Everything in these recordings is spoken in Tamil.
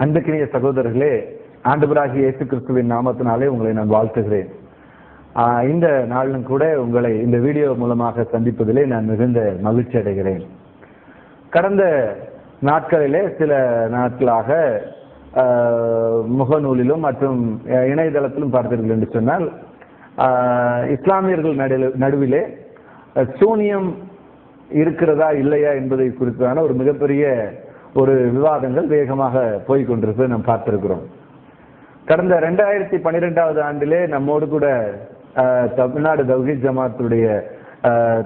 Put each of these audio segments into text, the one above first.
அன்புக்கினிய சகோதரர்களே ஆண்டுபராகி இயேசு கிறிஸ்துவின் நாமத்தினாலே உங்களை நான் வாழ்த்துகிறேன். இந்த நாளிலும் கூட உங்களை இந்த வீடியோ மூலமாக சந்திப்பதிலே நான் மிகுந்த மகிழ்ச்சி அடைகிறேன். கடந்த நாட்களிலே சில நாட்களாக முகநூலிலும் மற்றும் இணையதளத்திலும் பார்த்தீர்கள் என்று சொன்னால் இஸ்லாமியர்கள் நடுவிலே சூனியம் இருக்கிறதா இல்லையா என்பதை குறித்தான ஒரு மிகப்பெரிய ஒரு விவாதங்கள் வேகமாக போய்கொண்டிருப்பதை நாம் பார்த்திருக்கிறோம். கடந்த ரெண்டாயிரத்தி பன்னிரெண்டாவது ஆண்டிலே நம்மோடு கூட தமிழ்நாடு தௌஹீத் ஜமாத்துடைய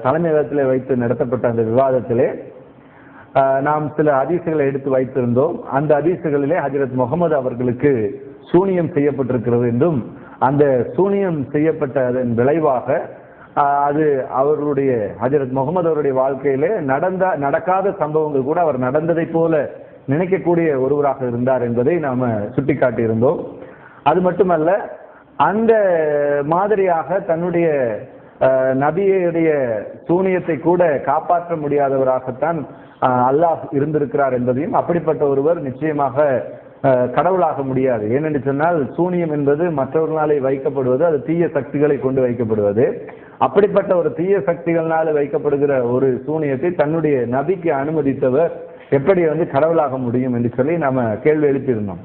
தலைமையகத்தில் வைத்து நடத்தப்பட்ட அந்த விவாதத்திலே நாம் சில அதிசுகளை எடுத்து வைத்திருந்தோம். அந்த அதிசுகளிலே ஹஜரத் முகமது அவர்களுக்கு சூனியம் செய்யப்பட்டிருக்கிறது என்றும் அந்த சூனியம் செய்யப்பட்டதன் விளைவாக அது அவர்களுடைய ஹஜரத் முகமது அவருடைய வாழ்க்கையிலே நடந்த நடக்காத சம்பவங்கள் கூட அவர் நடந்ததை போல நினைக்கக்கூடிய ஒருவராக இருந்தார் என்பதை நாம சுட்டிக்காட்டியிருந்தோம். அது மட்டுமல்ல அந்த மாதிரியாக தன்னுடைய நபியுடைய சூனியத்தை கூட காப்பாற்ற முடியாதவராகத்தான் அல்லாஹ் இருந்திருக்கிறார் என்பதையும் அப்படிப்பட்ட ஒருவர் நிச்சயமாக கடவுளாக முடியாது. ஏனென்று சொன்னால் சூனியம் என்பது மற்றவர்களாலே வைக்கப்படுவது அது தீய சக்திகளை கொண்டு வைக்கப்படுவது. அப்படிப்பட்ட ஒரு தீய சக்திகளால் வைக்கப்படுகிற ஒரு சூனியத்தை தன்னுடைய நபிக்கு அனுமதித்தவர் எப்படி வந்து கடவுளாக முடியும் என்று சொல்லி நாம கேள்வி எழுப்பியிருந்தோம்.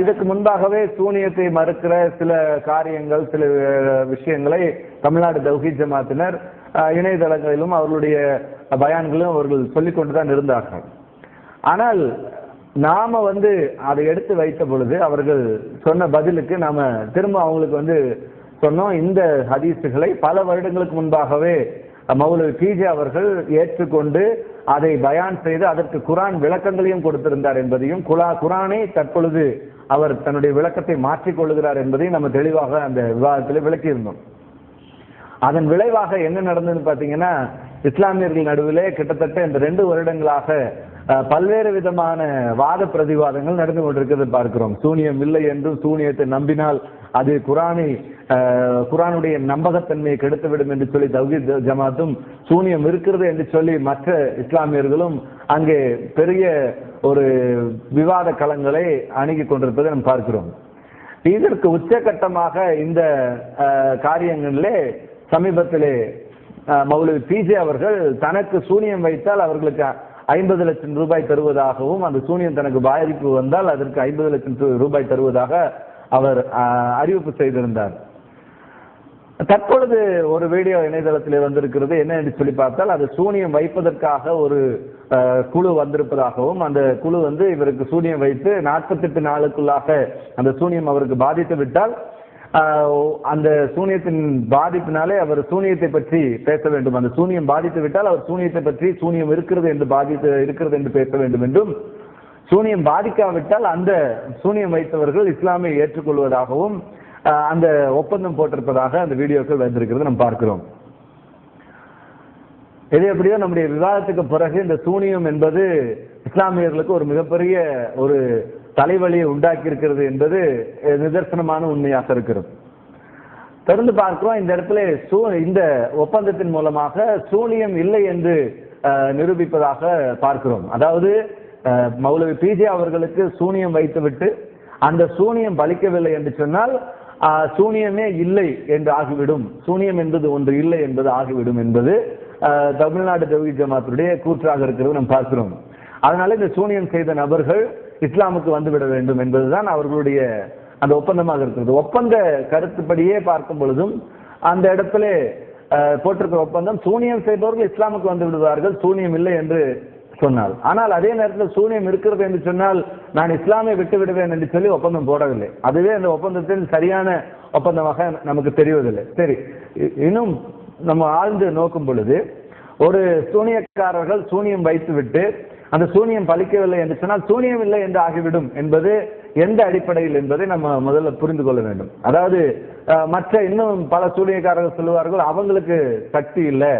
இதற்கு இதுக்கு முன்பாகவே சூனியத்தை மறுக்கிற சில காரியங்கள் சில விஷயங்களை தமிழ்நாடு தௌஹி ஜமாத்தினர் இணையதளங்களிலும் அவர்களுடைய பயான்களும் அவர்கள் சொல்லிக் கொண்டுதான் இருந்தார்கள். ஆனால் நாம வந்து அதை எடுத்து வைத்த பொழுது அவர்கள் சொன்ன பதிலுக்கு நாம திரும்ப அவங்களுக்கு வந்து சொன்னோம். இந்த ஹதீஸுகளை பல வருடங்களுக்கு முன்பாகவே மௌலவி பிஜே அவர்கள் ஏற்றுக்கொண்டு அதை பயான் செய்து அதற்கு குரான் விளக்கங்களையும் கொடுத்திருந்தார் என்பதையும் குலா குரானை தற்பொழுது அவர் தன்னுடைய விளக்கத்தை மாற்றிக் கொள்கிறார் என்பதையும் நம்ம தெளிவாக அந்த விவாதத்தில் விளக்கியிருந்தோம். அதன் விளைவாக என்ன நடந்ததுன்னு பார்த்தீங்கன்னா இஸ்லாமியர்கள் நடுவிலே கிட்டத்தட்ட இந்த ரெண்டு வருடங்களாக பல்வேறு விதமான வாத பிரதிவாதங்கள் நடந்து கொண்டிருக்கிறது பார்க்கிறோம். சூனியம் இல்லை என்றும் சூனியத்தை நம்பினால் அது குரானை குரானுடைய நம்பகத்தன்மையை கெடுத்துவிடும் என்று சொல்லி தௌஹீத் ஜமாத்தும் சூனியம் இருக்கிறது என்று சொல்லி மற்ற இஸ்லாமியர்களும் அங்கே பெரிய ஒரு விவாத களங்களை அணுகி கொண்டிருப்பதை நாம் பார்க்கிறோம். இதற்கு உச்சகட்டமாக இந்த காரியங்களிலே சமீபத்திலே மௌலவி பிஜே அவர்கள் தனக்கு சூனியம் வைத்தால் அவர்களுக்கு ஐம்பது லட்சம் ரூபாய் தருவதாகவும் அந்த சூனியம் தனக்கு பாதிப்பு வந்தால் அதற்கு ஐம்பது லட்சம் ரூபாய் தருவதாக அவர் அறிவிப்பு செய்திருந்தார். தற்பொழுது ஒரு வீடியோ இணையதளத்தில் வந்திருக்கிறது. என்ன என்று சொல்லி பார்த்தால் அது சூனியம் வைப்பதற்காக ஒரு குழு வந்திருப்பதாகவும் அந்த குழு வந்து இவருக்கு சூனியம் வைத்து நாற்பத்தெட்டு நாளுக்குள்ளாக அந்த சூனியம் அவருக்கு பாதித்து விட்டால் அந்த சூனியத்தின் பாதிப்பினாலே அவர் சூனியத்தை பற்றி பேச வேண்டும். அந்த சூனியம் பாதித்து விட்டால் அவர் சூனியத்தை பற்றி சூனியம் இருக்கிறது என்று பாதித்து இருக்கிறது என்று பேச வேண்டும் என்றும் சூனியம் பாதிக்காவிட்டால் அந்த சூனியம் வைத்தவர்கள் இஸ்லாமை ஏற்றுக்கொள்வதாகவும் அந்த ஒப்பந்தம் போட்டிருப்பதாக அந்த வீடியோக்கள் வந்திருக்கிறது நாம் பார்க்கிறோம். எது எப்படியோ நம்முடைய விவாதத்துக்கு பிறகு இந்த சூனியம் என்பது இஸ்லாமியர்களுக்கு ஒரு மிகப்பெரிய ஒரு தலைவலியை உண்டாக்கி இருக்கிறது என்பது நிதர்சனமான உண்மையாக இருக்கிறது. தொடர்ந்து பார்க்கிறோம் இந்த இடத்துல சூ- இந்த ஒப்பந்தத்தின் மூலமாக சூனியம் இல்லை என்று நிரூபிப்பதாக பார்க்கிறோம். அதாவது மௌலவி பிஜே அவர்களுக்கு சூனியம் வைத்துவிட்டு அந்த சூனியம் பலிக்கவில்லை என்று சொன்னால் சூனியமே இல்லை என்று ஆகிவிடும். சூனியம் என்பது ஒன்று இல்லை என்பது ஆகிவிடும் என்பது தமிழ்நாடு தௌஹீத் ஜமாத்துடைய கூற்றாக இருக்கிறது நாம் பார்க்கிறோம். அதனால இந்த சூனியம் செய்த நபர்கள் இஸ்லாமுக்கு வந்துவிட வேண்டும் என்பதுதான் அவர்களுடைய அந்த ஒப்பந்தமாக இருக்கிறது. ஒப்பந்த கருத்துப்படியே பார்க்கும் பொழுதும் அந்த இடத்துல போட்டிருக்கிற ஒப்பந்தம் சூனியம் செய்பவர்கள் இஸ்லாமுக்கு வந்து விடுவார்கள் சூனியம் இல்லை என்று சொன்னால் ஆனால் அதே நேரத்தில் சூனியம் இருக்கிறது என்று சொன்னால் நான் இஸ்லாமை விட்டு விடுவேன் என்று சொல்லி ஒப்பந்தம் போடவில்லை. அதுவே அந்த ஒப்பந்தத்தின் சரியான ஒப்பந்தமாக நமக்கு தெரிவதில்லை. சரி இ- இன்னும் நம்ம ஆழ்ந்து நோக்கும் பொழுது ஒரு சூனியக்காரர்கள் சூனியம் வைத்துவிட்டு அந்த சூனியம் பலிக்கவில்லை என்று சொன்னால் சூனியம் இல்லை என்று ஆகிவிடும் என்பது எந்த அடிப்படையில் என்பதை நம்ம முதல்ல புரிந்து கொள்ள வேண்டும். அதாவது மற்ற இன்னும் பல சூனியக்காரர்கள் சொல்லுவார்கள் அவங்களுக்கு சக்தி இல்லை.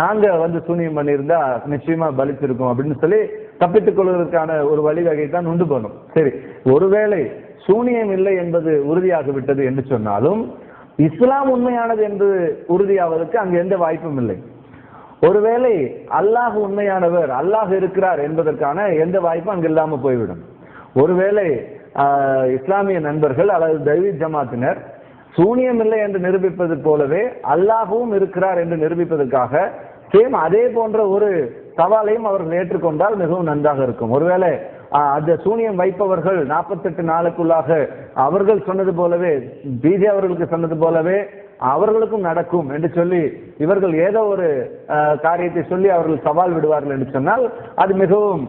நாங்க வந்து சூனியம் பண்ணியிருந்தா நிச்சயமா பலித்திருக்கோம் அப்படின்னு சொல்லி தப்பித்துக் கொள்வதற்கான ஒரு வழிவகை தான் உண்டு போகணும் சரி ஒருவேளை சூனியம் இல்லை என்பது உறுதியாகிவிட்டது என்று சொன்னாலும் இஸ்லாம் உண்மையானது என்று உறுதியாவதற்கு அங்கு எந்த வாய்ப்பும் இல்லை. ஒருவேளை அல்லாஹ் உண்மையானவர் அல்லாஹ் இருக்கிறார் என்பதற்கான எந்த வாய்ப்பும் அங்கு இல்லாமல் போய்விடும். ஒருவேளை இஸ்லாமிய நண்பர்கள் அல்லது தெய்வீ ஜமாத்தினர் சூனியம் இல்லை என்று நிரூபிப்பது போலவே அல்லாஹும் இருக்கிறார் என்று நிரூபிப்பதற்காக சேம் அதே போன்ற ஒரு சவாலையும் அவர்கள் ஏற்றுக்கொண்டால் மிகவும் நன்றாக இருக்கும். ஒருவேளை அந்த சூனியம் வைப்பவர்கள் நாற்பத்தெட்டு நாளுக்குள்ளாக அவர்கள் சொன்னது போலவே பிஜே அவர்களுக்கு சொன்னது போலவே அவர்களுக்கும் நடக்கும் என்று சொல்லி இவர்கள் ஏதோ ஒரு காரியத்தை சொல்லி அவர்கள் சவால் விடுவார்கள் என்று சொன்னால் அது மிகவும்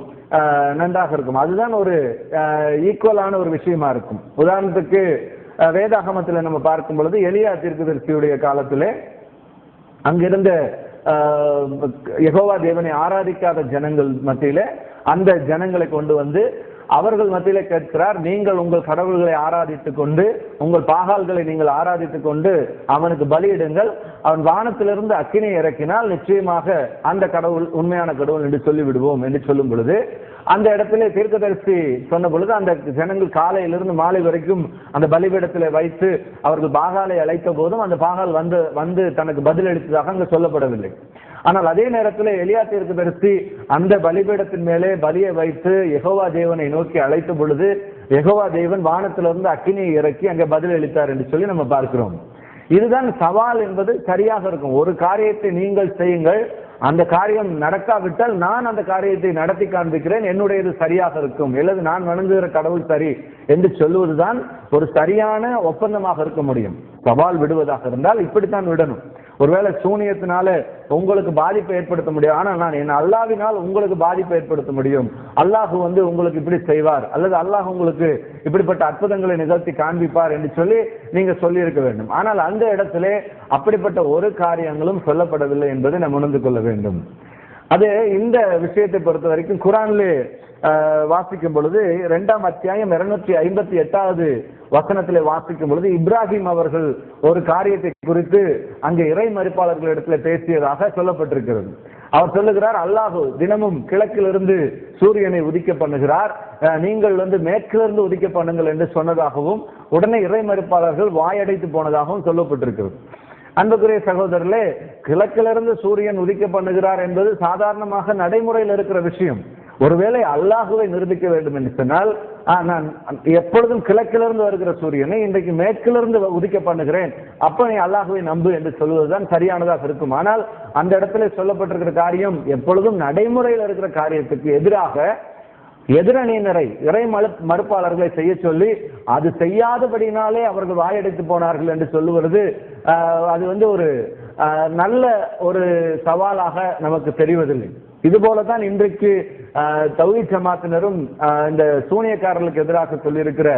நன்றாக இருக்கும். அதுதான் ஒரு ஈக்குவலான ஒரு விஷயமா இருக்கும். உதாரணத்துக்கு வேதாகமத்தில் நம்ம பார்க்கும் பொழுது எளியா தீர்க்கதரிசியுடைய காலத்திலே அங்கிருந்த யகோவா தேவனை ஆராதிக்காத ஜனங்கள் மத்தியில அந்த ஜனங்களை கொண்டு வந்து அவர்கள் மத்தியில கேட்கிறார் நீங்கள் உங்கள் கடவுள்களை ஆராதித்துக் கொண்டு உங்கள் பாகால்களை நீங்கள் ஆராதித்துக் கொண்டு அவனுக்கு பலியிடுங்கள். அவன் வானத்திலிருந்து அக்கினை இறக்கினால் நிச்சயமாக அந்த கடவுள் உண்மையான கடவுள் என்று சொல்லிவிடுவோம் என்று சொல்லும் பொழுது அந்த இடத்துல தீர்க்கதரிசி சொன்ன பொழுது அந்த ஜனங்கள் காலையிலிருந்து மாலை வரைக்கும் அந்த பலிபீடத்தில் வைத்து அவர்கள் பாகாலை அழைத்த போதும் அந்த பாகால் வந்து வந்து தனக்கு பதில் அளித்ததாக அங்கு சொல்லப்படவில்லை. ஆனால் அதே நேரத்தில் எலியா தீர்க்கதரிசி அந்த பலிபீடத்தின் மேலே பலியை வைத்து யெகோவா தேவனை நோக்கி அழைத்த பொழுது யகோவா தேவன் வானத்திலிருந்து அக்கினியை இறக்கி அங்கே பதில் அளித்தார் என்று சொல்லி நம்ம பார்க்கிறோம். இதுதான் சவால் என்பது சரியாக இருக்கும். ஒரு காரியத்தை நீங்கள் செய்யுங்கள் அந்த காரியம் நடக்காவிட்டால் நான் அந்த காரியத்தை நடத்தி காண்பிக்கிறேன். என்னுடையது சரியாக இருக்கும். அல்லது நான் வணங்குகிற கடவுள் சரி என்று சொல்லுவதுதான் ஒரு சரியான ஒப்பந்தமாக இருக்க முடியும். சவால் விடுவதாக இருந்தால் இப்படித்தான் விடணும். ஒருவேளை சூனியத்தினால உங்களுக்கு பாதிப்பை ஏற்படுத்த முடியும். ஆனால் நான் என் அல்லாவினால் உங்களுக்கு பாதிப்பை ஏற்படுத்த முடியும். அல்லாஹ் வந்து உங்களுக்கு இப்படி செய்வார். அல்லது அல்லாஹ் உங்களுக்கு இப்படிப்பட்ட அற்புதங்களை நிகழ்த்தி காண்பிப்பார் என்று சொல்லி நீங்க சொல்லி இருக்க வேண்டும். ஆனால் அந்த இடத்திலே அப்படிப்பட்ட ஒரு காரியங்களும் சொல்லப்படவில்லை என்பதை நாம் உணர்ந்து கொள்ள வேண்டும். அது இந்த விஷயத்தை பொறுத்த வரைக்கும் குரான்ல வாசிக்கும் பொழுது இரண்டாம் அத்தியாயம் இருநூற்றி ஐம்பத்தி எட்டாவது வசனத்தில் வாசிக்கும் பொழுது இப்ராஹிம் அவர்கள் ஒரு காரியத்தை குறித்து அங்கே இறை மறுப்பாளர்களிடத்துல பேசியதாக சொல்லப்பட்டிருக்கிறது. அவர் சொல்லுகிறார் அல்லாஹு தினமும் கிழக்கிலிருந்து சூரியனை உதிக்க பண்ணுகிறார். நீங்கள் வந்து மேற்கிலிருந்து உதிக்க பண்ணுங்கள் என்று சொன்னதாகவும் உடனே இறை மறுப்பாளர்கள் வாயடைத்து போனதாகவும் சொல்லப்பட்டிருக்கிறது. அன்புக்குரிய சகோதரர்களே கிழக்கிலிருந்து சூரியன் உதிக்க பண்ணுகிறார் என்பது சாதாரணமாக நடைமுறையில் இருக்கிற விஷயம். ஒருவேளை அல்லாஹுவை நிரூபிக்க வேண்டும் என்று சொன்னால் ஆ, நான் எப்பொழுதும் கிழக்கிலிருந்து வருகிற சூரியனை இன்றைக்கு மேற்கிலிருந்து உதிக்க பண்ணுகிறேன் அப்ப நீ அல்லாஹுவை நம்பு என்று சொல்வதுதான் சரியானதாக இருக்கும். ஆனால் அந்த இடத்துல சொல்லப்பட்டிருக்கிற காரியம் எப்பொழுதும் நடைமுறையில் இருக்கிற காரியத்துக்கு எதிராக எதிரணியினரை இறை மறு மறுப்பாளர்களை செய்ய சொல்லி அது செய்யாதபடினாலே அவர்கள் வாயடைத்து போனார்கள் என்று சொல்லுவது அது வந்து ஒரு நல்ல ஒரு சவாலாக நமக்கு தெரிவதில்லை. இது போலதான் இன்றைக்கு தௌஹி ஜமாத்தினரும் இந்த சூனியக்காரர்களுக்கு எதிராக சொல்லியிருக்கிற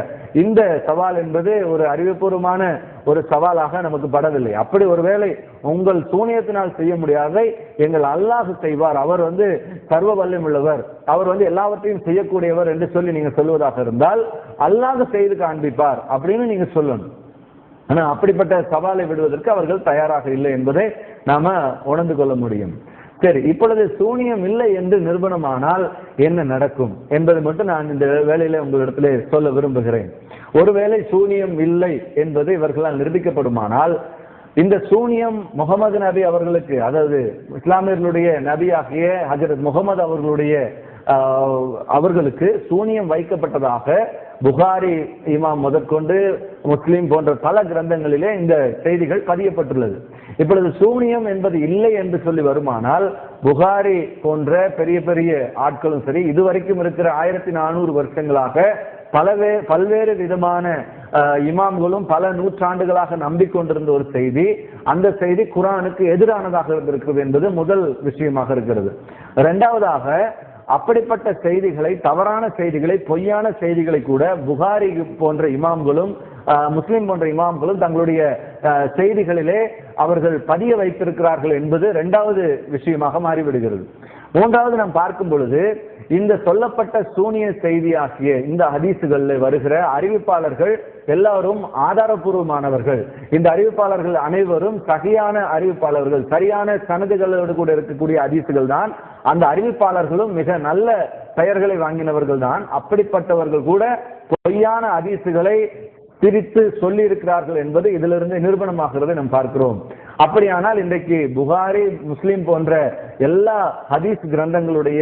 இந்த சவால் என்பது ஒரு அறிவுபூர்வமான ஒரு சவாலாக நமக்கு படவில்லை. அப்படி ஒருவேளை உங்கள் சூனியத்தினால் செய்ய முடியாதை எங்கள் அல்லாஹ் செய்வார். அவர் வந்து சர்வ வல்லம் உள்ளவர். அவர் வந்து எல்லாவற்றையும் செய்யக்கூடியவர் என்று சொல்லி நீங்க சொல்வதாக இருந்தால் அல்லாஹ் செய்து காண்பிப்பார் அப்படின்னு நீங்க சொல்லணும். ஆனா அப்படிப்பட்ட சவாலை விடுவதற்கு அவர்கள் தயாராக இல்லை என்பதை நாம உணர்ந்து கொள்ள முடியும். சரி இப்பொழுது சூனியம் இல்லை என்று நிரூபணமானால் என்ன நடக்கும் என்பதை மட்டும் நான் இந்த வேலையில உங்களிடத்திலே சொல்ல விரும்புகிறேன். ஒருவேளை சூனியம் இல்லை என்பது இவர்களால் நிரூபிக்கப்படுமானால் இந்த சூனியம் முகமது நபி அவர்களுக்கு அதாவது இஸ்லாமியர்களுடைய நபியாகிய ஹஜரத் முகமது அவர்களுடைய அவர்களுக்கு சூனியம் வைக்கப்பட்டதாக புகாரி இமாம் முதற்கொண்டு முஸ்லீம் போன்ற பல கிரந்தங்களிலே இந்த செய்திகள் பதியப்பட்டுள்ளது. இப்பொழுது சூனியம் என்பது இல்லை என்று சொல்லி வருமானால் புகாரி போன்ற பெரிய பெரிய ஆட்களும் சரி இதுவரைக்கும் இருக்கிற ஆயிரத்தி நானூறு வருஷங்களாக பலவே பல்வேறு விதமான இமாம்களும் பல நூற்றாண்டுகளாக நம்பிக்கொண்டிருந்த ஒரு செய்தி. அந்த செய்தி குரானுக்கு எதிரானதாக இருந்திருக்கிறது என்பது முதல் விஷயமாக இருக்கிறது. இரண்டாவதாக அப்படிப்பட்ட செய்திகளை தவறான செய்திகளை பொய்யான செய்திகளை கூட புகாரி போன்ற இமாம்களும் முஸ்லிம் போன்ற இமாம்களும் தங்களுடைய செய்திகளிலே அவர்கள் பதிய வைத்திருக்கிறார்கள் என்பது இரண்டாவது விஷயமாக மாறிவிடுகிறது. மூன்றாவது நாம் பார்க்கும் பொழுது இந்த சொல்லப்பட்ட சூனிய செய்தியாகிய இந்த ஹதீசுகளில் வருகிற அறிவிப்பாளர்கள் எல்லாரும் ஆதாரபூர்வமானவர்கள். இந்த அறிவிப்பாளர்கள் அனைவரும் சகியான அறிவிப்பாளர்கள் சரியான சனதுகளோடு கூட இருக்கக்கூடிய ஹதீசுகள் தான். அந்த அறிவிப்பாளர்களும் மிக நல்ல பெயர்களை வாங்கினவர்கள் தான். அப்படிப்பட்டவர்கள் கூட பொய்யான அதிசுகளை பிரித்து சொல்லி இருக்கிறார்கள் என்பது இதிலிருந்து நிரூபணமாகிறது நாம் பார்க்கிறோம். அப்படியானால் இன்றைக்கு புகாரி முஸ்லீம் போன்ற எல்லா ஹதீஸ் கிரந்தங்களுடைய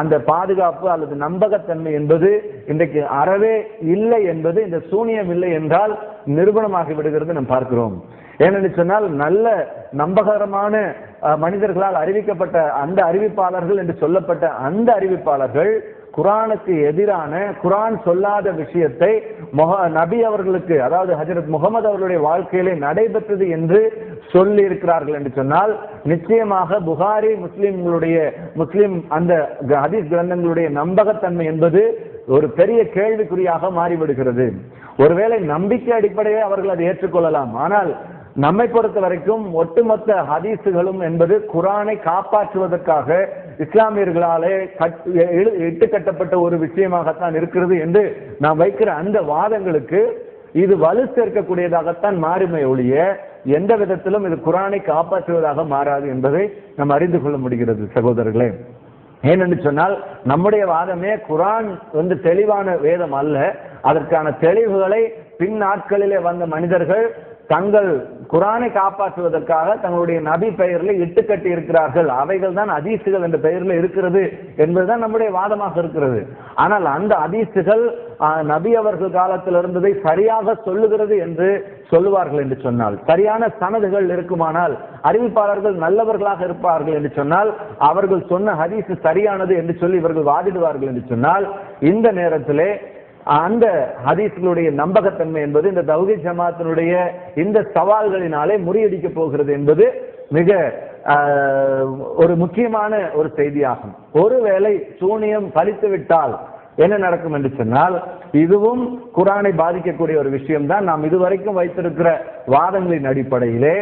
அந்த பாதுகாப்பு அல்லது நம்பகத்தன்மை என்பது இன்றைக்கு அறவே இல்லை என்பது இந்த சூனியம் இல்லை என்றால் நிரூபணமாகி விடுகிறது நாம் பார்க்கிறோம். ஏனென்று சொன்னால் நல்ல நம்பகரமான மனிதர்களால் அறிவிக்கப்பட்ட அந்த அறிவிப்பாளர்கள் என்று சொல்லப்பட்ட அந்த அறிவிப்பாளர்கள் குரானுக்கு எதிரான குரான் சொல்லாத விஷயத்தை நபி அவர்களுக்கு அதாவது ஹஜரத் முகமது அவர்களுடைய வாழ்க்கையிலே நடைபெற்றது என்று சொல்லி இருக்கிறார்கள் என்று சொன்னால் நிச்சயமாக புகாரி முஸ்லிம்களுடைய முஸ்லிம் அந்த க- ஹதீஸ் கிரந்தங்களுடைய நம்பகத்தன்மை என்பது ஒரு பெரிய கேள்விக்குறியாக மாறிவிடுகிறது. ஒருவேளை நம்பிக்கை அடிப்படையே அவர்கள் அதை ஏற்றுக்கொள்ளலாம். ஆனால் நம்மை பொறுத்த வரைக்கும் ஒட்டுமொத்த ஹதீஸுகளும் என்பது குரானை காப்பாற்றுவதற்காக இஸ்லாமியர்களாலே கட்- இட்டு கட்டப்பட்ட ஒரு விஷயமாகத்தான் இருக்கிறது என்று நாம் வைக்கிற அந்த வாதங்களுக்கு இது வலு சேர்க்கக்கூடியதாகத்தான் மாறுமை ஒழிய எந்த விதத்திலும் இது குரானை காப்பாற்றுவதாக மாறாது என்பதை நாம் அறிந்து கொள்ள முடிகிறது சகோதரர்களே. ஏனென்று சொன்னால் நம்முடைய வாதமே குரான் வந்து தெளிவான வேதம் அல்ல. அதற்கான தெளிவுகளை பின் நாட்களிலே வந்த மனிதர்கள் தங்கள் குரானை காப்பாற்றுவதற்காக தங்களுடைய நபி பெயரில் இட்டுக்கட்டி இருக்கிறார்கள். அவைகள் தான் அதீசுகள் என்ற பெயரில் இருக்கிறது என்பதுதான் நம்முடைய வாதமாக இருக்கிறது. ஆனால் அந்த அதீசுகள் நபி அவர்கள் காலத்தில் இருந்ததை சரியாக சொல்லுகிறது என்று சொல்லுவார்கள் என்று சொன்னால் சரியான சனதுகள் இருக்குமானால் அறிவிப்பாளர்கள் நல்லவர்களாக இருப்பார்கள் என்று சொன்னால் அவர்கள் சொன்ன ஹதீஸ் சரியானது என்று சொல்லி இவர்கள் வாதிடுவார்கள் என்று சொன்னால் இந்த நேரத்திலே அந்த ஹதீஸ்களுடைய நம்பகத்தன்மை என்பது இந்த தௌகி ஜமாத்தினுடைய இந்த சவால்களினாலே முறியடிக்க போகிறது என்பது மிக ஒரு முக்கியமான ஒரு செய்தியாகும். ஒருவேளை சூனியம் பலித்து விட்டால் என்ன நடக்கும் என்று சொன்னால் இதுவும் குரானை பாதிக்கக்கூடிய ஒரு விஷயம்தான். நாம் இதுவரைக்கும் வைத்திருக்கிற வாதங்களின் அடிப்படையிலே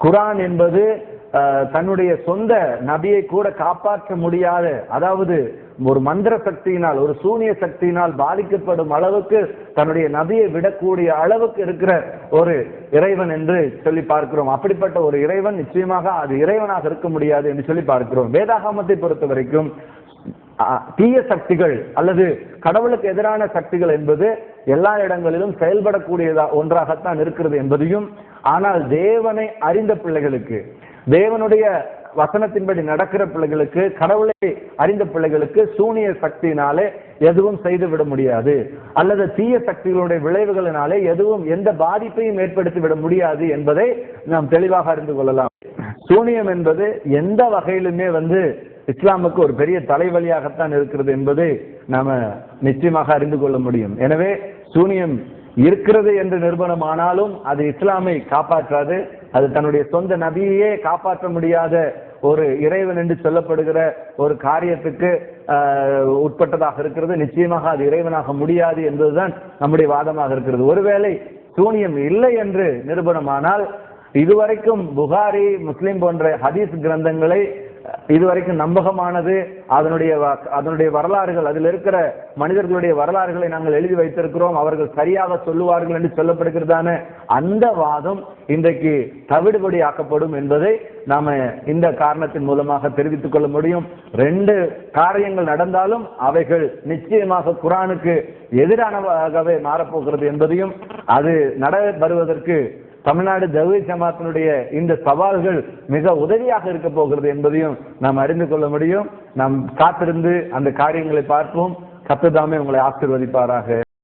குரான் என்பது தன்னுடைய சொந்த நபியை கூட காப்பாற்ற முடியாத அதாவது ஒரு மந்திர சக்தியினால் ஒரு சூனிய சக்தியினால் பாதிக்கப்படும் அளவுக்கு தன்னுடைய நபியை விடக்கூடிய அளவுக்கு இருக்கிற ஒரு இறைவன் என்று சொல்லி பார்க்கிறோம். அப்படிப்பட்ட ஒரு இறைவன் நிச்சயமாக அது இறைவனாக இருக்க முடியாது என்று சொல்லி பார்க்கிறோம். வேதாகமத்தை பொறுத்த வரைக்கும் தீய சக்திகள் அல்லது கடவுளுக்கு எதிரான சக்திகள் என்பது எல்லா இடங்களிலும் செயல்படக்கூடியதா ஒன்றாகத்தான் இருக்கிறது என்பதையும் ஆனால் தேவனை அறிந்த பிள்ளைகளுக்கு தேவனுடைய வசனத்தின்படி நடக்கிற பிள்ளைகளுக்கு கடவுளை அறிந்த பிள்ளைகளுக்கு சூனிய சக்தியினாலே எதுவும் செய்து விட முடியாது. அல்லது தீய சக்திகளுடைய விளைவுகளினாலே எதுவும் எந்த பாதிப்பையும் ஏற்படுத்தி விட முடியாது என்பதை நாம் தெளிவாக அறிந்து கொள்ளலாம். சூனியம் என்பது எந்த வகையிலுமே வந்து இஸ்லாமுக்கு ஒரு பெரிய தலைவலியாகத்தான் இருக்கிறது என்பதை நாம நிச்சயமாக அறிந்து கொள்ள முடியும். எனவே சூனியம் இருக்கிறது என்று நிறுவனமானாலும் அது இஸ்லாமை காப்பாற்றாது. அது தன்னுடைய சொந்த நபியையே காப்பாற்ற முடியாத ஒரு இறைவன் என்று சொல்லப்படுகிற ஒரு காரியத்துக்கு உட்பட்டதாக இருக்கிறது. நிச்சயமாக அது இறைவனாக முடியாது என்பதுதான் நம்முடைய வாதமாக இருக்கிறது. ஒருவேளை சூனியம் இல்லை என்று நிரூபணமானால் இதுவரைக்கும் புகாரி முஸ்லிம் போன்ற ஹதீஸ் கிரந்தங்களை இதுவரைக்கும் நம்பகமானது. அதனுடைய அதனுடைய வரலாறுகள் அதில் இருக்கிற மனிதர்களுடைய வரலாறுகளை நாங்கள் எழுதி வைத்திருக்கிறோம். அவர்கள் சரியாக சொல்லுவார்கள் என்று சொல்லப்படுகிறதான அந்த வாதம் இன்றைக்கு தவிடுபடி ஆக்கப்படும் என்பதை நாம இந்த காரணத்தின் மூலமாக தெரிவித்துக் கொள்ள முடியும். ரெண்டு காரியங்கள் நடந்தாலும் அவைகள் நிச்சயமாக குரானுக்கு எதிரானவாகவே மாறப்போகிறது என்பதையும் அது நட வருவதற்கு தமிழ்நாடு தவி ஜமாத்தினுடைய இந்த சவால்கள் மிக உதவியாக இருக்க போகிறது என்பதையும் நாம் அறிந்து கொள்ள முடியும். நாம் காத்திருந்து அந்த காரியங்களை பார்ப்போம். கத்துதாமே உங்களை ஆசிர்வதிப்பாராக.